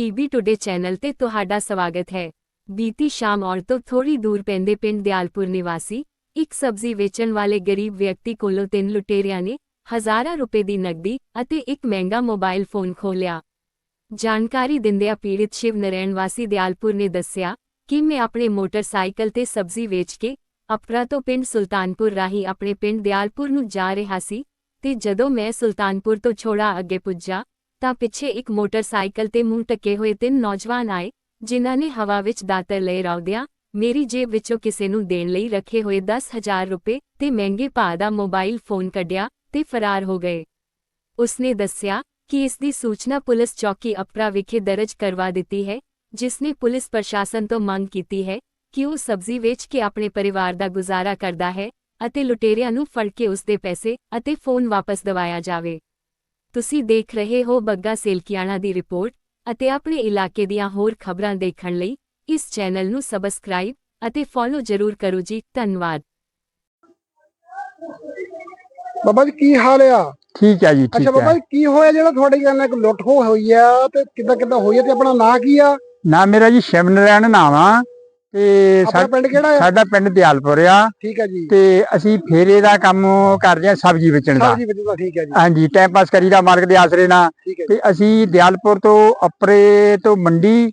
PB today channel ਤੇ ਤੁਹਾਡਾ ਸਵਾਗਤ ਹੈ। ਬੀਤੀ ਸ਼ਾਮ ਔਰ ਤੋਂ ਥੋੜੀ ਦੂਰ ਪੈਂਦੇ ਪਿੰਡ ਦਿਆਲਪੁਰ ਨਿਵਾਸੀ, ਇੱਕ ਸਬਜ਼ੀ ਵੇਚਣ ਵਾਲੇ ਗਰੀਬ ਵਿਅਕਤੀ ਕੋਲੋਂ ਤਿੰਨ ਲੁਟੇਰਿਆਂ ਨੇ ਹਜ਼ਾਰਾਂ ਰੁਪਏ ਦੀ ਨਕਦੀ ਅਤੇ ਇੱਕ ਮਹਿੰਗਾ ਮੋਬਾਈਲ ਫੋਨ ਖੋਹ ਜਾਣਕਾਰੀ ਦਿੰਦਿਆਂ ਪੀੜਿਤ ਸ਼ਿਵ ਨਰੈਣ ਵਾਸੀ ਦਿਆਲਪੁਰ ਨੇ ਦੱਸਿਆ ਕਿ ਮੈਂ ਆਪਣੇ ਮੋਟਰਸਾਈਕਲ ਤੇ ਸਬਜ਼ੀ ਵੇਚ ਕੇ ਅਪਰਾ ਤੋਂ ਪਿੰਡ ਸੁਲਤਾਨਪੁਰ ਰਾਹੀਂ ਆਪਣੇ ਪਿੰਡ ਦਿਆਲਪੁਰ ਨੂੰ ਜਾ ਰਿਹਾ ਸੀ ਤੇ ਜਦੋਂ ਮੈਂ ਸੁਲਤਾਨਪੁਰ ਤੋਂ ਛੋੜਾ ਅੱਗੇ ਪੁੱਜਾ ਤਾਂ ਪਿੱਛੇ ਇੱਕ ਮੋਟਰਸਾਈਕਲ ਤੇ ਮੂੰਹ ਟਕੇ ਹੋਏ ਤਿੰਨ ਨੌਜਵਾਨ ਆਏ, ਜਿਨ੍ਹਾਂ ਨੇ ਹਵਾ ਵਿੱਚ ਦਾਤਰ ਲਏ ਰੌਦਿਆ, ਮੇਰੀ ਜੇਬ ਵਿੱਚੋਂ ਕਿਸੇ ਨੂੰ ਦੇਣ ਲਈ ਰੱਖੇ ਹੋਏ 10000 ਰੁਪਏ ਤੇ ਮਹਿੰਗੇ ਭਾਅ ਦਾ ਮੋਬਾਈਲ ਫੋਨ ਕੱਢਿਆ ਤੇ ਫਰਾਰ ਹੋ ਗਏ। ਉਸਨੇ ਦੱਸਿਆ ਕਿ ਇਸ ਦੀ ਸੂਚਨਾ ਪੁਲਿਸ ਚੌਕੀ ਅਪਰਾ ਵਿਖੇ ਦਰਜ ਕਰਵਾ ਦਿੱਤੀ ਹੈ, ਜਿਸ ਨੇ ਪੁਲਿਸ ਪ੍ਰਸ਼ਾਸਨ ਤੋਂ ਮੰਗ ਕੀਤੀ ਹੈ ਕਿ ਉਹ ਸਬਜ਼ੀ ਵੇਚ ਕੇ ਆਪਣੇ ਪਰਿਵਾਰ ਦਾ ਗੁਜ਼ਾਰਾ ਕਰਦਾ ਹੈ ਅਤੇ ਲੁਟੇਰਿਆਂ ਨੂੰ ਫੜ ਕੇ ਉਸ ਦੇ ਪੈਸੇ ਅਤੇ ਫੋਨ ਵਾਪਸ ਦਿਵਾਇਆ ਜਾਵੇ। ਤੁਸੀਂ ਦੇਖ ਰਹੇ ਹੋ ਬੱਗਾ ਸੇਲਕੀਆਣਾ ਦੀ ਰਿਪੋਰਟ ਅਤੇ ਆਪਣੇ ਇਲਾਕੇ ਦੀਆਂ ਹੋਰ ਖਬਰਾਂ ਦੇਖਣ ਲਈ ਇਸ ਚੈਨਲ ਨੂੰ ਸਬਸਕ੍ਰਾਈਬ ਅਤੇ ਫੋਲੋ ਜ਼ਰੂਰ ਕਰੋ ਜੀ ਧੰਨਵਾਦ। ਬਾਬਾ ਜੀ ਕੀ ਹਾਲ ਆ? ਠੀਕ ਹੈ ਜੀ ਠੀਕ ਅੱਛਾ ਬਾਬਾ ਹੈ ਜੀ ਕੀ ਹੋਇਆ ਜਿਹੜਾ ਤੁਹਾਡੇ ਨਾਲ ਇੱਕ ਲੁੱਟ ਖੋਹ ਹੋਈ ਆ ਤੇ ਕਿੱਦਾਂ ਕਿੱਦਾਂ ਹੋਈ ਆ ਤੇ ਆਪਣਾ ਨਾਂ ਕੀ ਆ? ਨਾ ਮੇਰਾ ਜੀ ਸ਼ਿਵ ਨਰੈਣ ਨਾਮ ਆ। ਤੇ ਆਪਣਾ ਪਿੰਡ ਕਿਹੜਾ ਆ? ਸਾਡਾ ਪਿੰਡ ਦਿਆਲਪੁਰ ਆ। ਠੀਕ ਹੈ ਜੀ। ਤੇ ਅਸੀਂ ਫੇਰੇ ਦਾ ਕੰਮ ਕਰਦੇ ਆ ਸਬਜ਼ੀ ਵੇਚਣ ਦਾ। ਸਬਜ਼ੀ ਤਾਂ ਠੀਕ ਹੈ ਜੀ। ਹਾਂਜੀ ਟਾਈਮ ਪਾਸ ਕਰੀਦਾ ਮਾਰਕ ਦੇ ਆਸਰੇ ਨਾਲ। ਠੀਕ ਹੈ ਜੀ। ਤੇ ਅਸੀਂ ਦਿਆਲਪੁਰ ਤੋਂ ਅਪਰੇ ਤੋਂ ਮੰਡੀ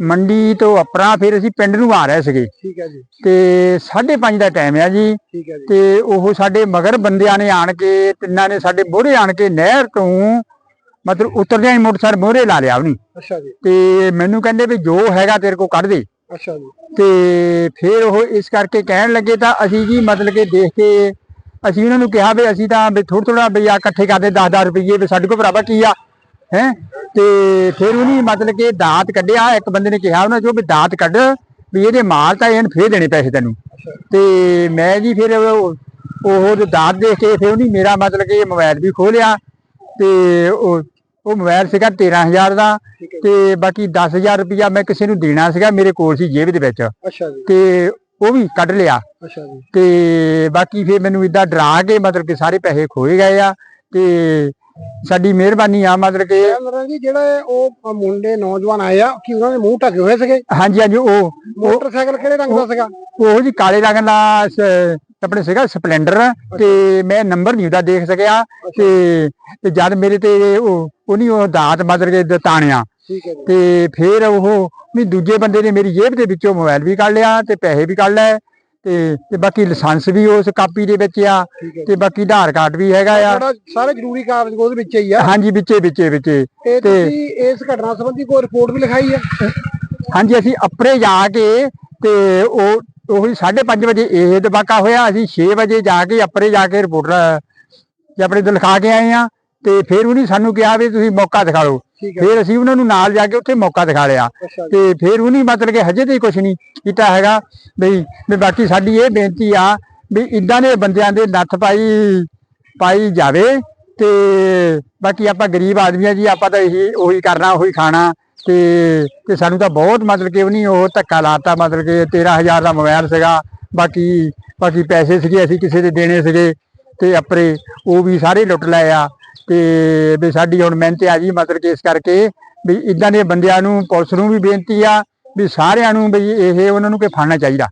ਮੰਡੀ ਤੋਂ ਅਪਰਾ ਫਿਰ ਅਸੀਂ ਪਿੰਡ ਨੂੰ ਆ ਰਹੇ ਸੀਗੇ। ਠੀਕ ਹੈ ਜੀ। ਤੇ 5:30 ਦਾ ਟਾਈਮ ਆ ਜੀ। ਠੀਕ ਹੈ ਜੀ। ਤੇ ਉਹ ਸਾਡੇ ਮਗਰ ਬੰਦਿਆਂ ਨੇ ਆਣ ਕੇ ਤਿੰਨਾਂ ਨੇ ਸਾਡੇ ਮੋਹਰੇ ਆਣ ਕੇ ਨਹਿਰ ਤੋਂ ਮਤਲਬ ਉਤਰਦਿਆਂ ਹੀ ਮੋਟਰਸਾਈਕਲ ਮੋਹਰੇ ਲਾ ਲਿਆ ਉਹਨੇ। ਅੱਛਾ ਜੀ। ਤੇ ਮੈਨੂੰ ਕਹਿੰਦੇ ਵੀ ਜੋ ਹੈਗਾ ਤੇਰੇ ਕੋਲ ਕੱਢ ਦੇ। ਅੱਛਾ ਜੀ। ਤੇ ਫਿਰ ਉਹ ਇਸ ਕਰਕੇ ਕਹਿਣ ਲੱਗੇ ਤਾਂ ਅਸੀਂ ਜੀ ਮਤਲਬ ਕਿ ਦੇਖ ਕੇ ਅਸੀਂ ਉਹਨਾਂ ਨੂੰ ਕਿਹਾ ਵੀ ਅਸੀਂ ਤਾਂ ਵੀ ਥੋੜਾ ਥੋੜਾ ਵੀ ਆ ਇਕੱਠੇ ਕਰਦੇ 10-10 ਰੁਪਏ ਵੀ ਸਾਡੇ ਕੋਲ ਭਰਾਵਾ ਕੀ ਆ ਹੈ? ਤੇ ਫਿਰ ਉਹਨੇ ਮਤਲਬ ਕਿ ਦਾਤ ਕੱਢਿਆ ਇੱਕ ਬੰਦੇ ਨੇ ਕਿਹਾ ਉਹਨਾਂ ਚੋਂ ਵੀ ਦਾਤ ਕੱਢ ਵੀ ਇਹਦੇ ਮਾਲ ਤਾਂ ਇਹਨ ਫੇਰ ਦੇਣੇ ਪੈਸੇ ਤੈਨੂੰ। ਤੇ ਮੈਂ ਜੀ ਫਿਰ ਉਹ ਦਾਤ ਦੇਖ ਕੇ ਫਿਰ ਉਹਨੇ ਮੇਰਾ ਮਤਲਬ ਕਿ ਮੋਬਾਈਲ ਵੀ ਖੋਲਿਆ ਤੇ ਉਹ ਉਹ ਮੋਬਾਈਲ ਸੀਗਾ 13000 ਦਾ ਤੇ ਬਾਕੀ 10000 ਰੁਪਇਆ ਮੈਂ ਕਿਸੇ ਨੂੰ ਦੇਣਾ ਸੀਗਾ ਮੇਰੇ ਕੋਲ ਸੀ ਜੇਬ ਦੇ ਵਿੱਚ। ਅੱਛਾ ਜੀ। ਤੇ ਉਹ ਵੀ ਕੱਢ ਲਿਆ। ਅੱਛਾ ਜੀ। ਤੇ ਬਾਕੀ ਫਿਰ ਮੈਨੂੰ ਇਦਾਂ ਡਰਾ ਕੇ ਮਤਲਬ ਕਿ ਸਾਰੇ ਪੈਸੇ ਖੋਏ ਗਏ ਆ ਤੇ ਸਾਡੀ ਮਿਹਰਬਾਨੀ ਆ ਮਤਲਬ ਕਿ ਜਿਹੜੇ ਉਹ ਮੁੰਡੇ ਨੌਜਵਾਨ ਆਏ ਆ ਕਿ ਉਹਨਾਂ ਦੇ ਮੂੰਹ ਢਕੇ ਹੋਏ ਸੀਗੇ? ਹਾਂਜੀ ਹਾਂਜੀ ਉਹ ਮੋਟਰਸਾਈਕਲ ਕਿਹੜੇ ਰੰਗ ਦਾ ਸੀਗਾ? ਉਹ ਜੀ ਕਾਲੇ ਰੰਗ ਦਾ ਆਪਣੇ ਸੀਗਾ ਸਪਲੈਂਡਰ ਤੇ ਮੈਂ ਨੰਬਰ ਨਹੀਂ ਉਹਦਾ ਦੇਖ ਸਕਿਆ ਤੇ ਤੇ ਜਦ ਮੇਰੇ ਤੇ ਉਹ ਉਹਨੀ ਉਹ ਦਾਤ ਮਤਲਬ ਕਿ ਦਤਾਣਿਆ ਤੇ ਫਿਰ ਉਹ ਵੀ ਦੂਜੇ ਬੰਦੇ ਨੇ ਮੇਰੀ ਜੇਬ ਦੇ ਵਿੱਚੋਂ ਮੋਬਾਈਲ ਵੀ ਕੱਢ ਲਿਆ ਤੇ ਪੈਸੇ ਵੀ ਕੱਢ ਲਏ ਤੇ ਤੇ ਬਾਕੀ ਲਾਇਸੈਂਸ ਵੀ ਉਸ ਕਾਪੀ ਦੇ ਵਿੱਚ ਆ ਤੇ ਬਾਕੀ ਆਧਾਰ ਕਾਰਡ ਵੀ ਹੈਗਾ ਆ। ਸਾਰੇ ਜ਼ਰੂਰੀ ਕਾਗਜ਼ ਉਹਦੇ ਵਿੱਚ ਹੀ ਆ। ਹਾਂਜੀ ਵਿੱਚੇ ਵਿੱਚੇ ਵਿੱਚੇ। ਤੇ ਤੇ- ਤੁਸੀਂ ਇਸ ਘਟਨਾ ਸੰਬੰਧੀ ਕੋਈ ਰਿਪੋਰਟ ਵੀ ਲਿਖਾਈ ਆ? ਹਾਂਜੀ ਅਸੀਂ ਅੱਪਰੇ ਜਾ ਕੇ ਤੇ ਉਹ ਉਹੀ 5:30 ਵਜੇ ਇਹ ਦਬਾਕਾ ਹੋਇਆ ਅਸੀਂ 6 ਵਜੇ ਜਾ ਕੇ ਅੱਪਰੇ ਜਾ ਕੇ ਰਿਪੋਰਟਰ ਜੇ ਆਪਣੇ ਤੋਂ ਲਿਖਾ ਕੇ ਆਏ ਆ ਤੇ ਫਿਰ ਉਹਨੇ ਸਾਨੂੰ ਕਿਹਾ ਵੀ ਤੁਸੀਂ ਮੌਕਾ ਦਿਖਾ ਲਓ ਫਿਰ ਅਸੀਂ ਉਹਨਾਂ ਨੂੰ ਨਾਲ ਜਾ ਕੇ ਉੱਥੇ ਮੌਕਾ ਦਿਖਾ ਲਿਆ। ਤੇ ਫਿਰ ਉਹਨੇ ਮਤਲਬ ਕਿ ਹਜੇ ਤੇ ਕੁਝ ਨਹੀਂ ਕੀਤਾ ਹੈਗਾ ਬਈ ਵੀ ਬਾਕੀ ਸਾਡੀ ਇਹ ਬੇਨਤੀ ਆ ਵੀ ਇਦਾਂ ਦੇ ਬੰਦਿਆਂ ਦੇ ਨੱਥ ਪਾਈ ਪਾਈ ਜਾਵੇ ਤੇ ਬਾਕੀ ਆਪਾਂ ਗਰੀਬ ਆਦਮੀ ਆ ਜੀ ਆਪਾਂ ਤਾਂ ਇਹੀ ਉਹੀ ਕਰਨਾ ਉਹੀ ਖਾਣਾ ਤੇ ਤੇ ਸਾਨੂੰ ਤਾਂ ਬਹੁਤ ਮਤਲਬ ਕਿ ਉਹ ਨਹੀਂ ਉਹ ਧੱਕਾ ਲਾਤਾ, ਮਤਲਬ ਕਿ 13000 ਦਾ ਮੋਬਾਈਲ ਸੀਗਾ, ਬਾਕੀ ਬਾਕੀ ਪੈਸੇ ਸੀਗੇ, ਅਸੀਂ ਕਿਸੇ ਦੇ ਦੇਣੇ ਸੀਗੇ ਤੇ ਆਪਰੇ ਉਹ ਵੀ ਸਾਰੇ ਲੁੱਟ ਲਏ ਆ ਤੇ ਵੀ ਸਾਡੀ ਹੁਣ ਮਿਹਨਤ ਆ ਜੀ ਮਤਲਬ ਕਿ ਇਸ ਕਰਕੇ ਵੀ ਇਦਾਂ ਦੇ ਬੰਦਿਆਂ ਨੂੰ ਪੁਲਿਸ ਨੂੰ ਵੀ ਬੇਨਤੀ ਆ ਵੀ ਸਾਰਿਆਂ ਨੂੰ ਵੀ ਇਹ ਉਹਨਾਂ ਨੂੰ ਕਿ ਫੜਨਾ ਚਾਹੀਦਾ।